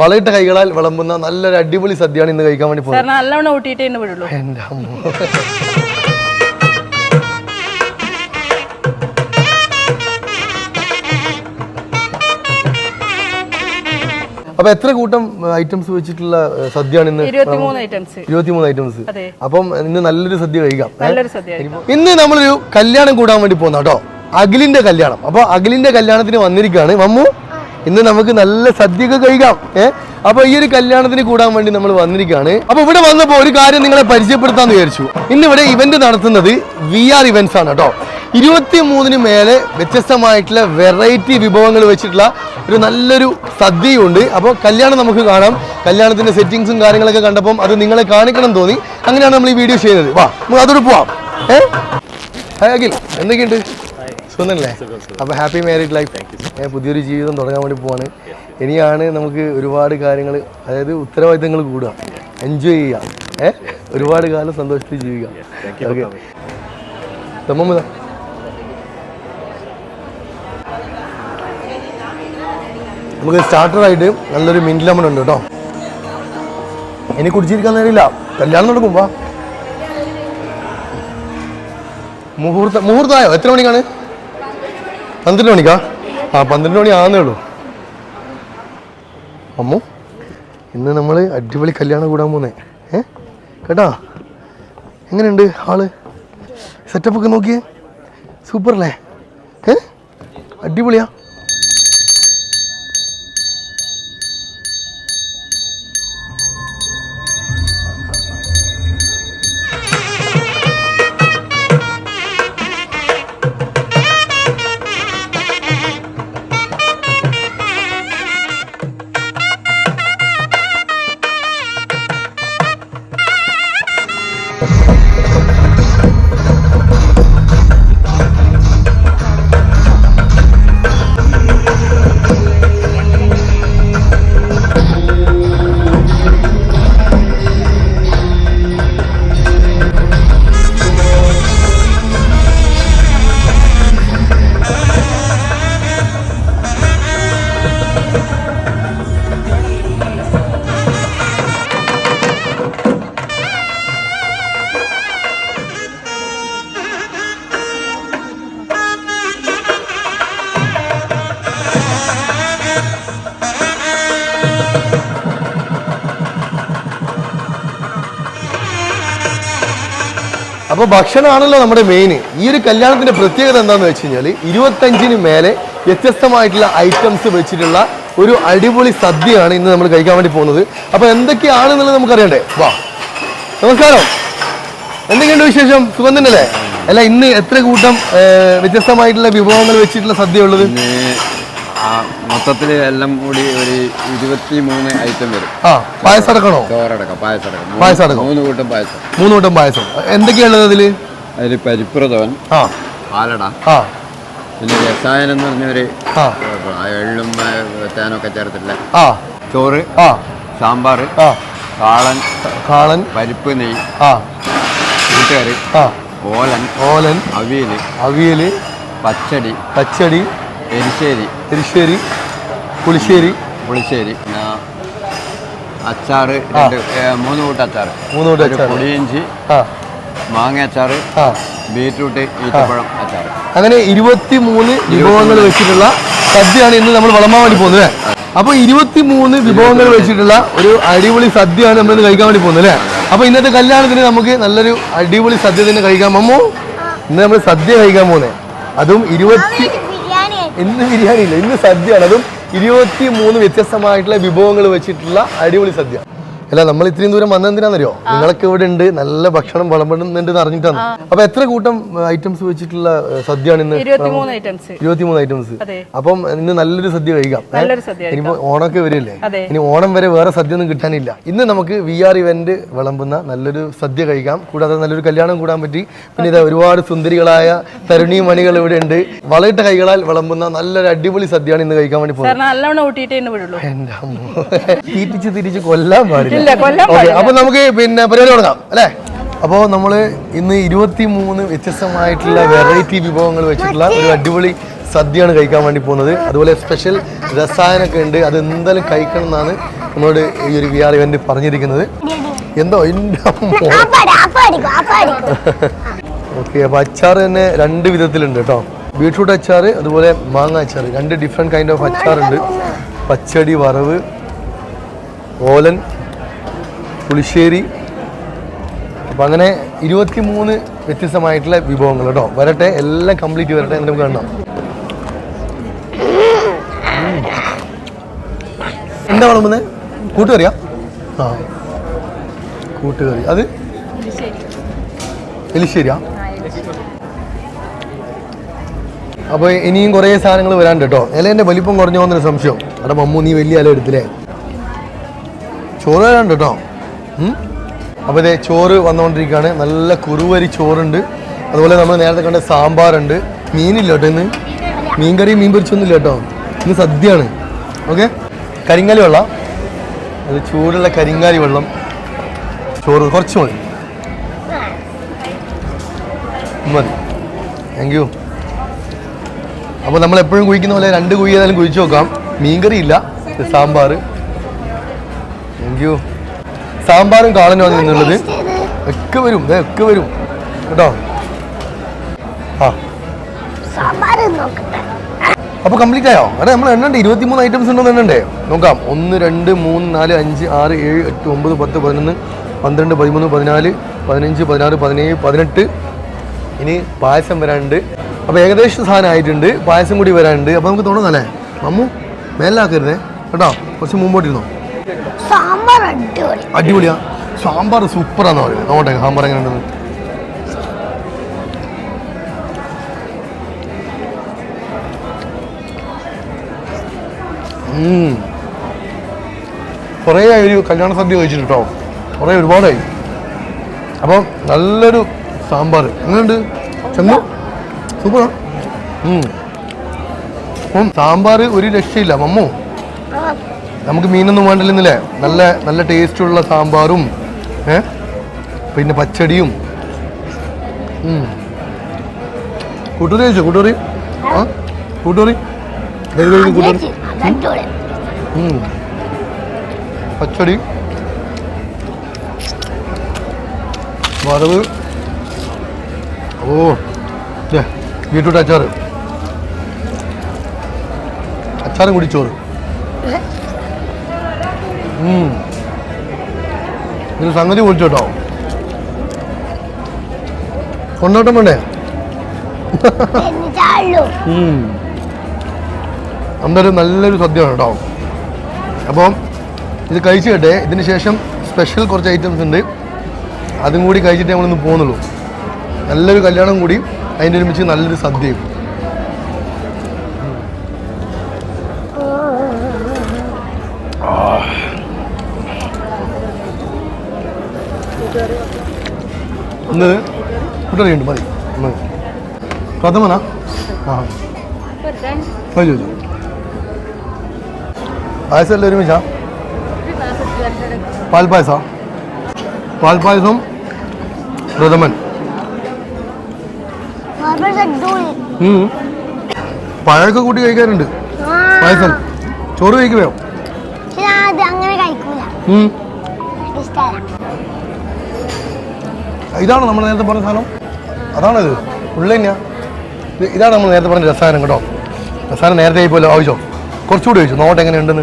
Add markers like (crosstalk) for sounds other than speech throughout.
വളയിട്ട കൈകളാൽ വിളമ്പുന്ന നല്ലൊരു അടിപൊളി സദ്യയാണ് ഇന്ന് കഴിക്കാൻ വേണ്ടി പോകുന്നത്. നല്ലവണ്ണം ഊട്ടിയിട്ടേ വിടുള്ളൂ. എന്റെ അമ്മ. അപ്പൊ എത്ര കൂട്ടം ഐറ്റംസ് വെച്ചിട്ടുള്ള സദ്യയാണ് ഇന്ന്? ഇരുപത്തിമൂന്ന് ഐറ്റംസ് അപ്പം ഇന്ന് നല്ലൊരു സദ്യ കഴിക്കാം ഇന്ന് നമ്മളൊരു കല്യാണം കൂടാൻ വേണ്ടി പോകുന്ന കേട്ടോ അഖിലിന്റെ കല്യാണം. അപ്പൊ അഖിലിന്റെ കല്യാണത്തിന് വന്നിരിക്കുകയാണ്. മമ്മു ഇന്ന് നമുക്ക് നല്ല സദ്യയൊക്കെ കഴിക്കാം. ഏഹ് അപ്പൊ ഈ ഒരു കല്യാണത്തിന് കൂടാൻ വേണ്ടി നമ്മൾ വന്നിരിക്കുകയാണ്. അപ്പൊ ഇവിടെ വന്നപ്പോൾ ഒരു കാര്യം നിങ്ങളെ പരിചയപ്പെടുത്താന്ന് വിചാരിച്ചു. ഇന്ന് ഇവിടെ ഇവന്റ് നടത്തുന്നത് വി ആർ ഇവന്റ്സ് ആണ് കേട്ടോ. ഇരുപത്തി മൂന്നിന് മേലെ വ്യത്യസ്തമായിട്ടുള്ള വെറൈറ്റി വിഭവങ്ങൾ വെച്ചിട്ടുള്ള ഒരു നല്ലൊരു സദ്യയുണ്ട്. അപ്പോൾ കല്യാണം നമുക്ക് കാണാം. കല്യാണത്തിന്റെ സെറ്റിങ്സും കാര്യങ്ങളൊക്കെ കണ്ടപ്പോൾ അത് നിങ്ങളെ കാണിക്കണം തോന്നി. അങ്ങനെയാണ് നമ്മൾ ഈ വീഡിയോ ചെയ്യുന്നത്. വാ നമുക്ക് അതോട് പോവാം. ഏഹ് അഖിൽ എന്തൊക്കെയുണ്ട്? സുഖല്ലേ അപ്പോൾ ഹാപ്പി മാരീഡ് ലൈഫ് ഞാൻ പുതിയൊരു ജീവിതം തുടങ്ങാൻ വേണ്ടി പോവാണ്. ഇനിയാണ് നമുക്ക് ഒരുപാട് കാര്യങ്ങൾ അതായത് ഉത്തരവാദിത്തങ്ങൾ കൂടുക. എൻജോയ് ചെയ്യുക. ഏഹ് ഒരുപാട് കാലം സന്തോഷത്തിൽ ജീവിക്കുക. ഓക്കെ തമ്മ നമുക്ക് സ്റ്റാർട്ടറായിട്ട് നല്ലൊരു മിന്റ് ലെമൺ ഉണ്ട് കേട്ടോ. ഇനി കുടിച്ചിരിക്കാൻ നേരില്ല കല്യാണം നടക്കും വാ. മുഹൂർത്ത മുഹൂർത്തമായോ? എത്ര മണിക്കാണ്? പന്ത്രണ്ട് മണിക്കാ? ആ പന്ത്രണ്ട് മണി ആന്നേ ഉള്ളൂ. അമ്മു ഇന്ന് നമ്മൾ അടിപൊളി കല്യാണം കൂടാൻ പോന്നേ. ഏ? കേട്ടാ? എങ്ങനെയുണ്ട് ആൾ? സെറ്റപ്പ് ഒക്കെ നോക്കിയേ? സൂപ്പർ അല്ലേ? ഏ? അടിപൊളിയാ. അപ്പോൾ ഭക്ഷണമാണല്ലോ നമ്മുടെ മെയിൻ ഈ ഒരു കല്യാണത്തിന്റെ പ്രത്യേകത എന്താണെന്ന് വെച്ച് കഴിഞ്ഞാൽ ഇരുപത്തഞ്ചിന് മേലെ വ്യത്യസ്തമായിട്ടുള്ള ഐറ്റംസ് വെച്ചിട്ടുള്ള ഒരു അടിപൊളി സദ്യയാണ് ഇന്ന് നമ്മൾ കഴിക്കാൻ വേണ്ടി പോകുന്നത്. അപ്പോൾ എന്തൊക്കെയാണെന്നുള്ളത് നമുക്കറിയണ്ടേ? വാ. നമസ്കാരം. എന്തൊക്കെയുണ്ട് വിശേഷം? സുഖം തന്നെയല്ലേ? അല്ല ഇന്ന് എത്ര കൂട്ടം വ്യത്യസ്തമായിട്ടുള്ള വിഭവങ്ങൾ വെച്ചിട്ടുള്ള സദ്യ ഉള്ളത്? മൊത്തത്തിൽ എല്ലാം കൂടി ഒരു ഇരുപത്തി മൂന്ന് ഐറ്റം വരും. ആ പായസം അടക്കണോ ചോറടക്കം പായസം അടക്കം മൂന്ന്- പായസം അടക്കം. മൂന്ന് കൂട്ടം പായസം. മൂന്ന് കൂട്ടം പായസം. എന്തൊക്കെയാണുള്ളത് അതിൽ അതിൽ പരിപ്രഥവൻ ആ. പാലട ആ. പിന്നെ രസായനം എന്ന് പറഞ്ഞൊരു എള്ളും തേനൊക്കെ ചേർത്തില്ല ആ. ചോറ് ആ. സാമ്പാർ ആ. കാളൻ കാളൻ. പരിപ്പ് നെയ് ആ. കൂട്ടുകറി ആ. ഓലൻ ഓലൻ. അവിയൽ അവിയൽ പച്ചടി പച്ചടി. എരിശ്ശേരി. എരിശ്ശേരി പുളിശ്ശേരി. പുളിശ്ശേരി. പിന്നെ അച്ചാറ് രണ്ട് മൂന്ന് കൂട്ടം അച്ചാറ്. മൂന്ന് കൂട്ടം അച്ചാറ്. പുളിയിഞ്ചി മാങ്ങ അച്ചാറ് ആ. ബീറ്റ്റൂട്ട് ഈത്തപ്പഴം അച്ചാറ്. അങ്ങനെ ഇരുപത്തി മൂന്ന് വിഭവങ്ങൾ വെച്ചിട്ടുള്ള സദ്യയാണ് ഇന്ന് നമ്മൾ വിളമ്പാൻ വേണ്ടി പോകുന്നത് അല്ലേ? അപ്പൊ ഇരുപത്തി മൂന്ന് വിഭവങ്ങൾ വെച്ചിട്ടുള്ള ഒരു അടിപൊളി സദ്യയാണ് നമ്മൾ ഇന്ന് കഴിക്കാൻ വേണ്ടി പോകുന്നത് അല്ലേ? അപ്പൊ ഇന്നത്തെ കല്യാണത്തിന് നമുക്ക് നല്ലൊരു അടിപൊളി സദ്യ തന്നെ കഴിക്കാൻ അമ്മോ ഇന്ന് നമ്മൾ സദ്യ കഴിക്കാൻ പോകുന്നത് അതും ഇരുപത്തി ഇന്ന് ബിരിയാണി ഇല്ല ഇന്ന് സദ്യയാണ്. അതും ഇരുപത്തി മൂന്ന് വ്യത്യസ്തമായിട്ടുള്ള വിഭവങ്ങൾ വെച്ചിട്ടുള്ള അടിപൊളി സദ്യ. അല്ല നമ്മൾ ഇത്രയും ദൂരം വന്നെന്തിനാണെന്നറിയോ നിങ്ങളൊക്കെ ഇവിടെ ഉണ്ട് നല്ല ഭക്ഷണം വിളമ്പുന്നുണ്ട് അറിഞ്ഞിട്ടാണ്. അപ്പൊ എത്ര കൂട്ടം ഐറ്റംസ് വെച്ചിട്ടുള്ള സദ്യയാണ് ഇന്ന്? ഇരുപത്തിമൂന്ന് ഐറ്റംസ് ഇരുപത്തിമൂന്ന് ഐറ്റംസ് അതെ. അപ്പം ഇന്ന് നല്ലൊരു സദ്യ കഴിക്കാം ഇനിയിപ്പോ ഓണമൊക്കെ വരില്ലേ. ഇനി ഓണം വരെ വേറെ സദ്യ ഒന്നും കിട്ടാനില്ല. ഇന്ന് നമുക്ക് വി ആർ ഇവന്റ് വിളമ്പുന്ന നല്ലൊരു സദ്യ കഴിക്കാം. കൂടാതെ നല്ലൊരു കല്യാണം കൂടാൻ പറ്റി. പിന്നെ ഇതാ ഒരുപാട് സുന്ദരികളായ തരുണി മണികൾ ഇവിടെ ഉണ്ട്. വളയിട്ട കൈകളാൽ വിളമ്പുന്ന നല്ലൊരു അടിപൊളി സദ്യയാണ് ഇന്ന് കഴിക്കാൻ വേണ്ടി പോകുന്നത്. (laughs) തീറ്റിച്ച് തിരിച്ച് കൊല്ലാൻ പാടില്ല. ഓക്കെ അപ്പൊ നമുക്ക് പിന്നെ പരിപാടി തുടങ്ങാം അല്ലേ? അപ്പോൾ നമ്മൾ ഇന്ന് ഇരുപത്തി മൂന്ന് വ്യത്യസ്തമായിട്ടുള്ള വെറൈറ്റി വിഭവങ്ങൾ വെച്ചിട്ടുള്ള ഒരു അടിപൊളി സദ്യയാണ് കഴിക്കാൻ വേണ്ടി പോകുന്നത്. അതുപോലെ സ്പെഷ്യൽ രസായനമൊക്കെ ഉണ്ട്. അത് എന്തായാലും കഴിക്കണം എന്നാണ് നമ്മളോട് ഈ ഒരു വി ആർ ഇവന്റ് പറഞ്ഞിരിക്കുന്നത്. എന്തോ എന്റെ ഓക്കെ അപ്പോൾ അച്ചാർ തന്നെ രണ്ട് വിധത്തിലുണ്ട് കേട്ടോ. ബീട്രൂട്ട് അച്ചാർ അതുപോലെ മാങ്ങ അച്ചാർ രണ്ട് ഡിഫറെന്റ് കൈൻഡ് ഓഫ് അച്ചാറുണ്ട്. പച്ചടി വറവ് ഓലൻ പുളിശ്ശേരി. അപ്പം അങ്ങനെ ഇരുപത്തി മൂന്ന് വ്യത്യസ്തമായിട്ടുള്ള വിഭവങ്ങൾ കേട്ടോ. വരട്ടെ എല്ലാം കംപ്ലീറ്റ് വരട്ടെ എന്നിട്ട് നമുക്ക് കാണണം. എന്താ വിളമ്പുന്നത് കൂട്ടുകറിയാ? ആ. കൂട്ടുകറി. അത്? എലിശ്ശേരിയാ? അപ്പോൾ ഇനിയും കുറേ സാധനങ്ങൾ വരാണ്ട് കേട്ടോ. ഇലേന്റെ വലിപ്പം കുറഞ്ഞു പോകുന്നൊരു സംശയം. അവിടെ മമ്മൂ നീ വലിയ ഇല എടുത്തില്ലേ? ചോറ് വരാണ്ട് കേട്ടോ? അപ്പോൾ ഇതേ ചോറ് വന്നുകൊണ്ടിരിക്കുകയാണ്. നല്ല കുറുവരി ചോറുണ്ട്. അതുപോലെ നമ്മൾ നേരത്തെ കണ്ട സാമ്പാറുണ്ട്. മീനില്ല കേട്ടോ ഇന്ന്. മീൻ കറി മീൻ പൊരിച്ചൊന്നുമില്ല കേട്ടോ. ഇന്ന് സദ്യയാണ്. ഓക്കെ? കരിങ്കാലി വെള്ളം. അത് ചൂടുള്ള കരിങ്കാലി വെള്ളം. ചോറ് കുറച്ച് മതി. മതി. താങ്ക് യു അപ്പോൾ നമ്മൾ എപ്പോഴും കുഴിക്കുന്ന പോലെ രണ്ട് കുഴി ഏതായാലും കുഴിച്ച് നോക്കാം മീൻകറി ഇല്ല. സാമ്പാർ താങ്ക് യു സാമ്പാറും കാളനും ആണ് എന്നുള്ളത് ഒക്കെ വരും ഒക്കെ വരും. കേട്ടോ? ആ. അപ്പോൾ കംപ്ലീറ്റ് ആയോ? അതെ നമ്മൾ എണ്ണണ്ടേ? ഇരുപത്തി മൂന്ന് ഐറ്റംസ് ഉണ്ടോ എണ്ണണ്ടേ? നോക്കാം. ഒന്ന് രണ്ട് മൂന്ന് നാല് അഞ്ച് ആറ് ഏഴ് എട്ട് ഒമ്പത് പത്ത് പതിനൊന്ന് പന്ത്രണ്ട് പതിമൂന്ന് പതിനാല് പതിനഞ്ച് പതിനാറ് പതിനേഴ് പതിനെട്ട്. ഇനി പായസം വരാനുണ്ട്. അപ്പോൾ ഏകദേശം സാധനം ആയിട്ടുണ്ട്. പായസം കൂടി വരാനുണ്ട്. അപ്പോൾ നമുക്ക് തുടങ്ങാം മമ്മു മേലാക്കരുതേ കേട്ടോ? കുറച്ച് മുമ്പോട്ടിരുന്നോ? സാമ്പാർ അടിപൊളി. അടിപൊളിയാ? സാമ്പാർ സൂപ്പറാന്ന് പറയുന്നത്. നോട്ടെ സാമ്പാർ എങ്ങനെ ഉണ്ടെന്ന്. കുറേ ആയി ഒരു കല്യാണ സദ്യ കഴിച്ചിട്ട് കേട്ടോ കുറേ ഒരുപാടായി. അപ്പം നല്ലൊരു സാമ്പാർ. എങ്ങനെയുണ്ട്? ചെന്നു? സൂപ്പറാണ് സാമ്പാർ ഒരു രക്ഷയില്ല. മമ്മു നമുക്ക് മീനൊന്നും വേണ്ടില്ലെന്നില്ലേ? നല്ല നല്ല ടേസ്റ്റ് ഉള്ള സാമ്പാറും ഏ? പിന്നെ പച്ചടിയും. കൂട്ടുകറി കഴിച്ചോ കൂട്ടുകറി ആ? കൂട്ടുകറി കൂട്ടുകറി. പച്ചടി. വറവ്. ഓ ബീട്രൂട്ട് അച്ചാറ്. അച്ചാറും കൂടി ചോറ്. ഇത് സംഗതി പൊളിച്ചു കേട്ടോ കൊണ്ടോട്ടം വേണ്ടേ? അന്നൊരു നല്ലൊരു സദ്യയാണ് കേട്ടോ. അപ്പം ഇത് കഴിച്ചു കേട്ടെ ഇതിന് ശേഷം സ്പെഷ്യൽ കുറച്ച് ഐറ്റംസ് ഉണ്ട്. അതും കൂടി കഴിച്ചിട്ട് നമ്മളിന്ന് പോകുന്നുള്ളൂ. നല്ലൊരു കല്യാണം കൂടി അതിന്റെ ഒരുമിച്ച് നല്ലൊരു സദ്യയും. ഒന്ന് കൂട്ടറിയുണ്ട് മതി. മതി പ്രഥമനാ? ആ. മതി ചോദിച്ചു പായസമല്ല ഒരുമിച്ചാ? പാൽപ്പായസ? പാൽപ്പായസം പ്രഥമൻ. പഴമൊക്കെ കൂട്ടി കഴിക്കാറുണ്ട്. പായസം. ചോറ് കഴിക്കുമോ അത് അങ്ങനെ കഴിക്കൂല. ഇതാണോ നമ്മൾ നേരത്തെ പറഞ്ഞ സാധനം. അതാണിത്. ഉള്ളന്നെയാ ഉള്ള ഇതാണ് നമ്മൾ നേരത്തെ പറഞ്ഞ രസായനം കേട്ടോ. രസായനം നേരത്തെ ആയിപ്പോലോ ആവശ്യം കുറച്ചുകൂടി ചോദിച്ചു. നോട്ട് എങ്ങനെയുണ്ടെന്ന്.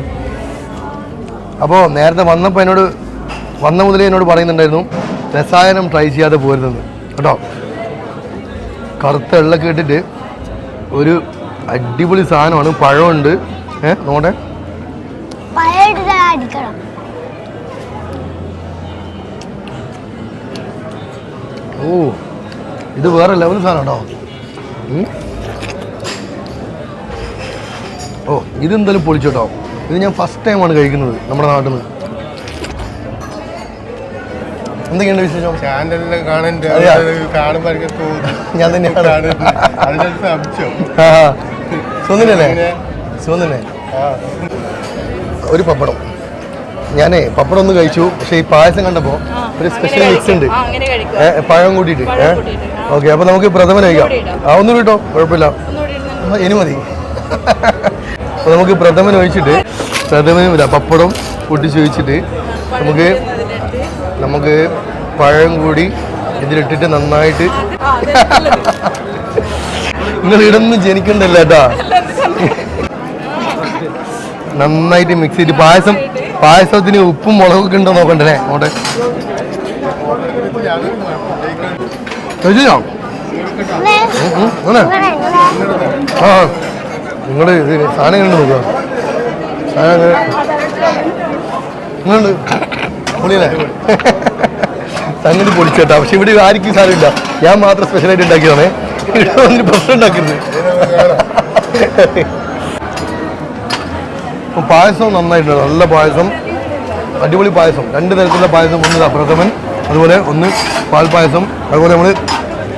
അപ്പോൾ നേരത്തെ വന്നപ്പോൾ എന്നോട് വന്ന മുതലേ എന്നോട് പറയുന്നുണ്ടായിരുന്നു രസായനം ട്രൈ ചെയ്യാതെ പോരുതെന്ന്. കേട്ടോ. കറുത്ത എള്ളൊക്കെ ഇട്ടിട്ട് ഒരു അടിപൊളി സാധനമാണ്. പഴമുണ്ട്. ഏ നോട്ടെ ഓ ഇത് വേറെ ലെവൽ സാധനം കേട്ടോ ഓ ഇത് എന്തായാലും പൊളിച്ചോട്ടോ. ഇത് ഞാൻ ഫസ്റ്റ് ടൈമാണ് കഴിക്കുന്നത് നമ്മുടെ നാട്ടിൽ നിന്ന് എന്തൊക്കെയുണ്ട് വിശേഷം? ചാനലിൽ കാണുന്നുണ്ട് (laughs) ഞാൻ തന്നെയാണ്. (laughs) സുന്ദരല്ലേ? സുന്ദരനെ ഒരു പപ്പടം. ഞാനേ പപ്പടം ഒന്ന് കഴിച്ചു. പക്ഷേ ഈ പായസം കണ്ടപ്പോ ഒരു സ്പെഷ്യൽ മിക്സ് ഉണ്ട്. പഴം കൂട്ടിയിട്ട് ഓക്കെ അപ്പൊ നമുക്ക് പ്രഥമൻ കഴിക്കാം. ആ ഒന്നും കിട്ടോ കുഴപ്പമില്ല. ഇനി മതി. അപ്പൊ നമുക്ക് പ്രഥമൻ ഒഴിച്ചിട്ട് പ്രഥമനും ഇല്ല പപ്പടം പൊട്ടിച്ച് ഒഴിച്ചിട്ട് നമുക്ക് നമുക്ക് പഴം കൂടി ഇതിലിട്ടിട്ട് നന്നായിട്ട് നിങ്ങൾ ഇടന്ന് ജനിക്കണ്ടല്ലോ കേട്ടാ. നന്നായിട്ട് മിക്സ് ചെയ്തിട്ട് പായസം പായസത്തിന് ഉപ്പും മുളകൊക്കെ ഉണ്ടോ നോക്കണ്ടേ? അങ്ങോട്ട്. ചോദിച്ചോ ആ നിങ്ങൾ സാധനം കണ്ടു നോക്കുക സാധനം നിങ്ങളുണ്ട് പൊളിയല്ലേ? സംഗതി പൊളിച്ചേട്ടാ. പക്ഷെ ഇവിടെ ആർക്കും സാധനമില്ല. ഞാൻ മാത്രം സ്പെഷ്യലായിട്ട് ഉണ്ടാക്കിയതാണേ. ഇവിടെ വന്നിട്ട് പ്രശ്നം ഉണ്ടാക്കരുത്. അപ്പം പായസം നന്നായിട്ടുണ്ട് നല്ല പായസം അടിപൊളി പായസം. രണ്ട് തരത്തിലുള്ള പായസം ഒന്ന് അപ്രഥമൻ അതുപോലെ ഒന്ന് പാൽ പായസം അതുപോലെ നമ്മൾ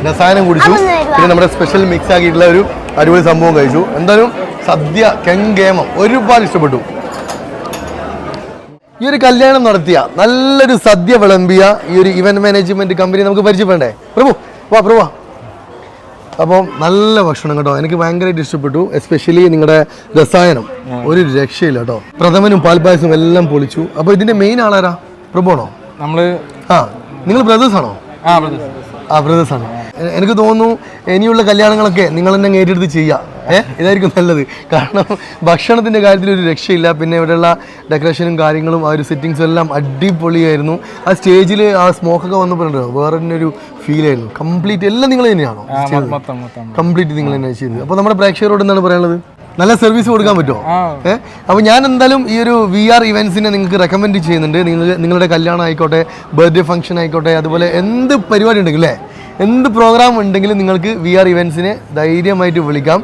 രസായനം കുടിച്ചു. പിന്നെ നമ്മുടെ സ്പെഷ്യൽ മിക്സ് ആക്കിയിട്ടുള്ള ഒരു അടിപൊളി സംഭവം കഴിച്ചു. എന്തായാലും സദ്യ കെങ്കേമം ഒരുപാട് ഇഷ്ടപ്പെട്ടു. ഈ ഒരു കല്യാണം നടത്തിയ നല്ലൊരു സദ്യ വിളമ്പിയ ഈ ഒരു ഇവന്റ് മാനേജ്മെന്റ് കമ്പനി നമുക്ക് പരിചയപ്പെടണ്ടേ? പ്രഭു വാ പ്രഭു വാ. അപ്പം നല്ല ഭക്ഷണം കേട്ടോ. എനിക്ക് ഭയങ്കരമായിട്ട് ഇഷ്ടപ്പെട്ടു. എസ്പെഷ്യലി നിങ്ങളുടെ രസായനം. ഒരു രക്ഷയില്ല കേട്ടോ. പ്രഥമനും പാൽപ്പായസവും എല്ലാം പൊളിച്ചു. അപ്പോൾ ഇതിന്റെ മെയിൻ ആളാരാ? പ്രഭുണോ നമ്മൾ ആ നിങ്ങൾ ബ്രദേഴ്സ് ആണോ? ആ ബ്രദേഴ്സ് ആണ്. എനിക്ക് തോന്നുന്നു ഇനിയുള്ള കല്യാണങ്ങളൊക്കെ നിങ്ങൾ തന്നെ ഏറ്റെടുത്ത് ചെയ്യാം. ഇതായിരിക്കും നല്ലത്. കാരണം ഭക്ഷണത്തിന്റെ കാര്യത്തിൽ ഒരു രക്ഷയില്ല. പിന്നെ ഇവിടെയുള്ള ഡെക്കറേഷനും കാര്യങ്ങളും ആ ഒരു സെറ്റിങ്സും എല്ലാം അടിപൊളിയായിരുന്നു. ആ സ്റ്റേജിൽ ആ സ്മോക്കൊക്കെ വന്നപ്പോഴുണ്ടോ വേറെ തന്നെ ഒരു ഫീൽ ആയിരുന്നു. കംപ്ലീറ്റ് എല്ലാം നിങ്ങൾ തന്നെയാണോ? കംപ്ലീറ്റ് നിങ്ങൾ തന്നെ ചെയ്തത്. അപ്പോൾ നമ്മുടെ പ്രേക്ഷകരോട് എന്താണ് പറയാനുള്ളത്? നല്ല സർവീസ് കൊടുക്കാൻ പറ്റുമോ? ഏഹ് അപ്പോൾ ഞാൻ എന്തായാലും ഈ ഒരു വി ആർ ഇവൻസിനെ നിങ്ങൾക്ക് റെക്കമെൻഡ് ചെയ്യുന്നുണ്ട്. നിങ്ങൾ നിങ്ങളുടെ കല്യാണം ആയിക്കോട്ടെ ബർത്ത്ഡേ ഫംഗ്ഷൻ ആയിക്കോട്ടെ അതുപോലെ എന്ത് പരിപാടി ഉണ്ടെങ്കിൽ അല്ലേ? എന്ത് പ്രോഗ്രാം ഉണ്ടെങ്കിലും നിങ്ങൾക്ക് വി ആർ ഇവൻസിനെ ധൈര്യമായിട്ട് വിളിക്കാം.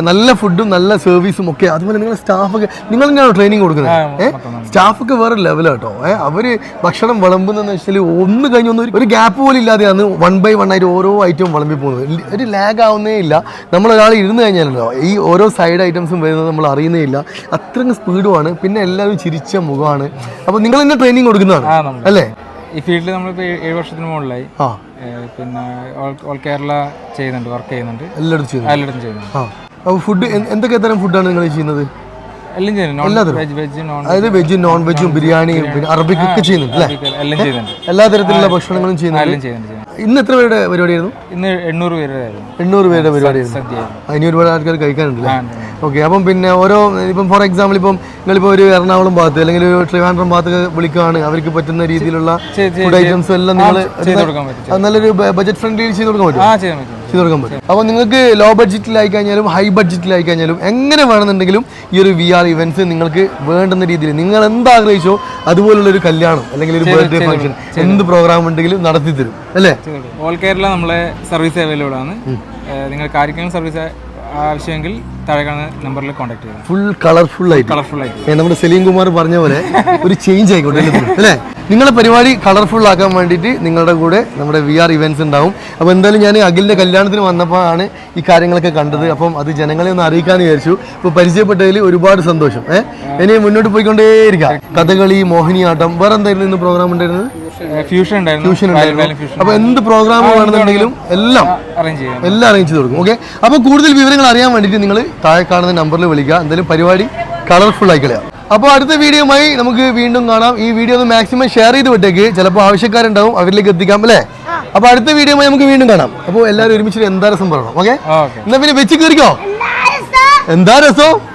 നല്ല ഫുഡും നല്ല സർവീസും ഒക്കെ. അതുപോലെ നിങ്ങൾ സ്റ്റാഫൊക്കെ നിങ്ങൾ തന്നെയാണോ ട്രെയിനിങ് കൊടുക്കുന്നത്? ഏഹ് സ്റ്റാഫൊക്കെ വേറെ ലെവലാണ് കേട്ടോ ഏഹ് അവർ ഭക്ഷണം വിളമ്പുന്നതെന്ന് വെച്ചാൽ ഒന്ന് കഴിഞ്ഞ് ഒന്ന് ഒരു- ഗ്യാപ്പ് പോലും ഇല്ലാതെയാണ് വൺ ബൈ വൺ ആയിട്ട് ഓരോ ഐറ്റവും വിളമ്പി പോകുന്നത്. ഒരു ലാഗ് ആവുന്നേ ഇല്ല. നമ്മൾ ഒരാൾ ഇരുന്ന് കഴിഞ്ഞാലല്ലോ ഈ ഓരോ സൈഡ് ഐറ്റംസും വരുന്നത് നമ്മൾ അറിയുന്നേ ഇല്ല. അത്രയും സ്പീഡുമാണ് പിന്നെ എല്ലാവരും ചിരിച്ച മുഖമാണ്. അപ്പോൾ നിങ്ങൾ തന്നെ ട്രെയിനിങ് കൊടുക്കുന്നതാണ്. അല്ലേ? ഈ ഫീൽഡിൽ നമ്മളിപ്പോൾ ഏഴ് വർഷത്തിന് മുകളിലായി. ആ. പിന്നെ ഓൾ കേരള ചെയ്യുന്നുണ്ട് വർക്ക് ചെയ്യുന്നുണ്ട്. എല്ലായിടത്തും ചെയ്യുന്നു എല്ലായിടത്തും ചെയ്യുന്നുണ്ട്. ആ. അപ്പോൾ ഫുഡ് എന്തൊക്കെ തരം ഫുഡാണ് നിങ്ങൾ ചെയ്യുന്നത്? എല്ലാം ചെയ്യുന്നുണ്ട്. നോൺ വെജ് വെജ് നോൺ അതായത് വെജും നോൺ വെജും ബിരിയാണിയും പിന്നെ അറബിക് ഒക്കെ ചെയ്യുന്നുണ്ട് അല്ലേ? എല്ലാം ചെയ്യുന്നുണ്ട്. എല്ലാ തരത്തിലുള്ള ഭക്ഷണങ്ങളും ചെയ്യുന്നുണ്ട്. ഇന്ന് എത്ര പേരുടെ പരിപാടിയായിരുന്നു? ഇന്ന് എണ്ണൂറ് പേരുടെ എണ്ണൂറ് പേരുടെ പരിപാടിയായിരുന്നു. ഇനി ഒരുപാട് ആൾക്കാർ കഴിക്കാനുണ്ട്. ഓക്കെ അപ്പം പിന്നെ ഓരോ ഇപ്പം ഫോർ എക്സാമ്പിൾ ഇപ്പം നിങ്ങളിപ്പോൾ ഒരു എറണാകുളം ഭാഗത്ത് അല്ലെങ്കിൽ ഒരു ട്രിവാൻഡ്രം ഭാഗത്ത് വിളിക്കുകയാണ് അവർക്ക് പറ്റുന്ന രീതിയിലുള്ള ഫുഡ് ഐറ്റംസും എല്ലാം നിങ്ങൾ നല്ലൊരു ബജറ്റ് ഫ്രണ്ട്ലി ചെയ്ത് കൊടുക്കാൻ പറ്റും. ചെയ്ത് കൊടുക്കാൻ പറ്റും. അപ്പോൾ നിങ്ങൾക്ക് ലോ ബഡ്ജറ്റിലായി കഴിഞ്ഞാലും ഹൈ ബഡ്ജറ്റിലായി കഴിഞ്ഞാലും എങ്ങനെ വേണമെന്നുണ്ടെങ്കിലും ഈ ഒരു വി ആർ ഇവന്റ്സ് നിങ്ങൾക്ക് വേണ്ടുന്ന രീതിയിൽ നിങ്ങൾ എന്താഗ്രഹിച്ചോ അതുപോലുള്ള ഒരു കല്യാണം അല്ലെങ്കിൽ ഒരു ബർത്ത്ഡേ ഫംഗ്ഷൻ എന്ത് പ്രോഗ്രാം ഉണ്ടെങ്കിലും നടത്തി തരും. അല്ലേ? ഓൾ കേരള നമ്മളെ സർവീസ് അവൈലബിൾ ആണ്. നിങ്ങൾ നിങ്ങൾക്ക് ആർക്കെങ്കിലും സർവീസ് ആവശ്യമെങ്കിൽ താഴെ കാണുന്ന നമ്പറിൽ കോൺടാക്ട് ചെയ്യാം ഫുൾ കളർഫുൾ ആയിട്ട് കളർഫുൾ ആയിട്ട് നമ്മുടെ സലീം കുമാർ പറഞ്ഞ പോലെ ഒരു ചേഞ്ച് ആയിക്കോട്ടെ അല്ലേ? നിങ്ങളുടെ പരിപാടി കളർഫുൾ ആക്കാൻ വേണ്ടിയിട്ട് നിങ്ങളുടെ കൂടെ നമ്മുടെ വി ആർ ഇവന്റ്സ് ഉണ്ടാവും. അപ്പോൾ എന്തായാലും ഞാൻ അഖിലിന്റെ കല്യാണത്തിന് വന്നപ്പോഴാണ് ഈ കാര്യങ്ങളൊക്കെ കണ്ടത്. അപ്പം അത് ജനങ്ങളെ ഒന്ന് അറിയിക്കാമെന്ന് വിചാരിച്ചു. ഇപ്പോൾ പരിചയപ്പെട്ടതിൽ ഒരുപാട് സന്തോഷം. ഏഹ് ഇനി മുന്നോട്ട് പോയിക്കൊണ്ടേയിരിക്കാം. കഥകളി മോഹിനിയാട്ടം വേറെ എന്തായിരുന്നു ഇന്ന് പ്രോഗ്രാം ഉണ്ടായിരുന്നത്? ഫ്യൂഷൻ ഉണ്ടായിരുന്നു. അപ്പോൾ എന്ത് പ്രോഗ്രാം വേണമെന്നുണ്ടെങ്കിലും എല്ലാം എല്ലാം അറേഞ്ച് ചെയ്ത് കൊടുക്കും. ഓക്കെ അപ്പോൾ കൂടുതൽ വിവരങ്ങൾ അറിയാൻ വേണ്ടിയിട്ട് നിങ്ങൾ താഴെ കാണുന്ന നമ്പറിൽ വിളിക്കുക. എന്തായാലും പരിപാടി കളർഫുൾ ആയി കളയാം അപ്പോൾ അടുത്ത വീഡിയോയുമായി നമുക്ക് വീണ്ടും കാണാം. ഈ വീഡിയോ ഒന്ന് മാക്സിമം ഷെയർ ചെയ്ത് വിട്ടേക്ക്. ചിലപ്പോൾ ആവശ്യക്കാരുണ്ടാവും. അവരിലേക്ക് എത്തിക്കാം അല്ലേ? അപ്പോൾ അടുത്ത വീഡിയോയുമായി നമുക്ക് വീണ്ടും കാണാം. അപ്പോൾ എല്ലാവരും ഒരുമിച്ച് എന്താ രസം പറയണം ഓക്കെ? ഓക്കെ. എന്നാ പിന്നെ വെച്ച് കയറിക്കോ? എന്താ രസം?